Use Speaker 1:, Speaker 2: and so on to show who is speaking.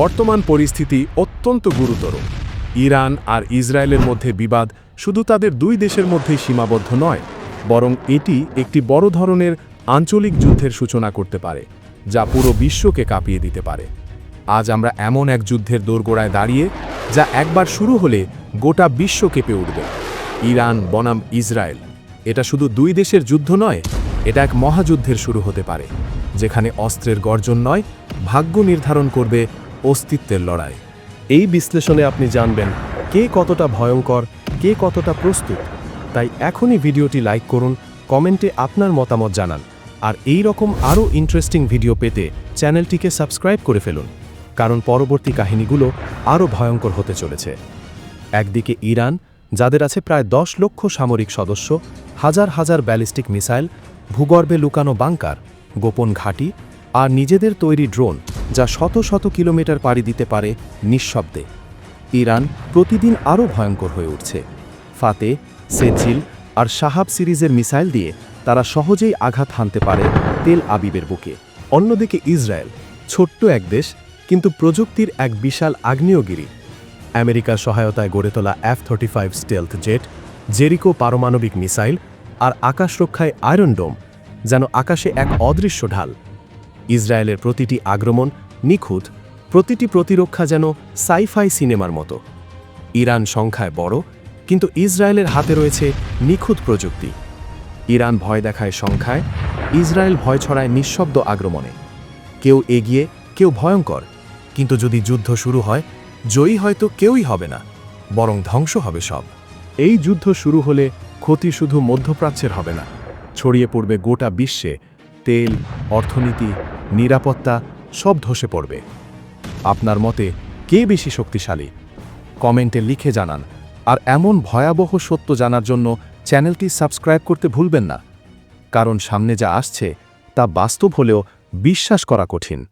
Speaker 1: বর্তমান পরিস্থিতি অত্যন্ত গুরুতর। ইরান আর ইসরায়েলের মধ্যে বিবাদ শুধু তাদের দুই দেশের মধ্যেই সীমাবদ্ধ নয়, বরং এটি একটি বড় ধরনের আঞ্চলিক যুদ্ধের সূচনা করতে পারে, যা পুরো বিশ্বকে কাঁপিয়ে দিতে পারে। আজ আমরা এমন এক যুদ্ধের দোরগোড়ায় দাঁড়িয়ে, যা একবার শুরু হলে গোটা বিশ্ব কেঁপে উঠবে। ইরান বনাম ইসরায়েল। এটা শুধু দুই দেশের যুদ্ধ নয়, এটা এক মহাযুদ্ধের শুরু হতে পারে, যেখানে অস্ত্রের গর্জন নয়, ভাগ্য নির্ধারণ করবে অস্তিত্বের লড়াই।
Speaker 2: এই বিশ্লেষণে আপনি জানবেন কে কতটা ভয়ঙ্কর, কে কতটা প্রস্তুত। তাই এখনই ভিডিওটি লাইক করুন, কমেন্টে আপনার মতামত জানান। আর এই রকম আরও ইন্টারেস্টিং ভিডিও পেতে চ্যানেলটিকে সাবস্ক্রাইব করে ফেলুন, কারণ পরবর্তী কাহিনীগুলো আরও ভয়ঙ্কর হতে চলেছে। একদিকে ইরান, যাদের আছে প্রায় দশ লক্ষ সামরিক সদস্য, হাজার হাজার ব্যালিস্টিক মিসাইল, ভূগর্ভে লুকানো বাংকার, গোপন ঘাঁটি, আর নিজেদের তৈরি ড্রোন। যা শত শত কিলোমিটার পাড়ি দিতে পারে নিঃশব্দে। ইরান প্রতিদিন আরও ভয়ঙ্কর হয়ে উঠছে। ফাতে, সেজিল আর শাহাব সিরিজের মিসাইল দিয়ে তারা সহজেই আঘাত হানতে পারে তেল আবিবের বুকে। অন্যদিকে ইসরায়েল, ছোট্ট এক দেশ, কিন্তু প্রযুক্তির এক বিশাল আগ্নেয়গিরি। আমেরিকার সহায়তায় গড়ে তোলা F thirty five stealth jet Jericho পারমাণবিক মিসাইল আর আকাশরক্ষায় আয়রন ডোম যেন আকাশে এক অদৃশ্য ঢাল। ইসরায়েলের প্রতিটি আক্রমণ নিখুঁত, প্রতিটি প্রতিরক্ষা যেন সাইফাই সিনেমার মতো। ইরান সংখ্যায় বড়, কিন্তু ইসরায়েলের হাতে রয়েছে নিখুঁত প্রযুক্তি। ইরান ভয় দেখায় সংখ্যায়, ইসরায়েল ভয় ছড়ায় নিঃশব্দ আক্রমণে কেউ এগিয়ে, কেউ ভয়ঙ্কর, কিন্তু যদি যুদ্ধ শুরু হয়, জয়ী হয়তো কেউই হবে না, বরং ধ্বংস হবে সব। এই যুদ্ধ শুরু হলে ক্ষতি শুধু মধ্যপ্রাচ্যের হবে না। ছড়িয়ে পড়বে গোটা বিশ্বে। তেল, অর্থনীতি নিরাপত্তা সব ধসে পড়বে। আপনার মতে কে বেশি শক্তিশালী? কমেন্টে লিখে জানান। আর এমন ভয়াবহ সত্য জানার জন্য চ্যানেলটি সাবস্ক্রাইব করতে ভুলবেন না। কারণ সামনে যা আসছে তা বাস্তব হলেও বিশ্বাস করা কঠিন।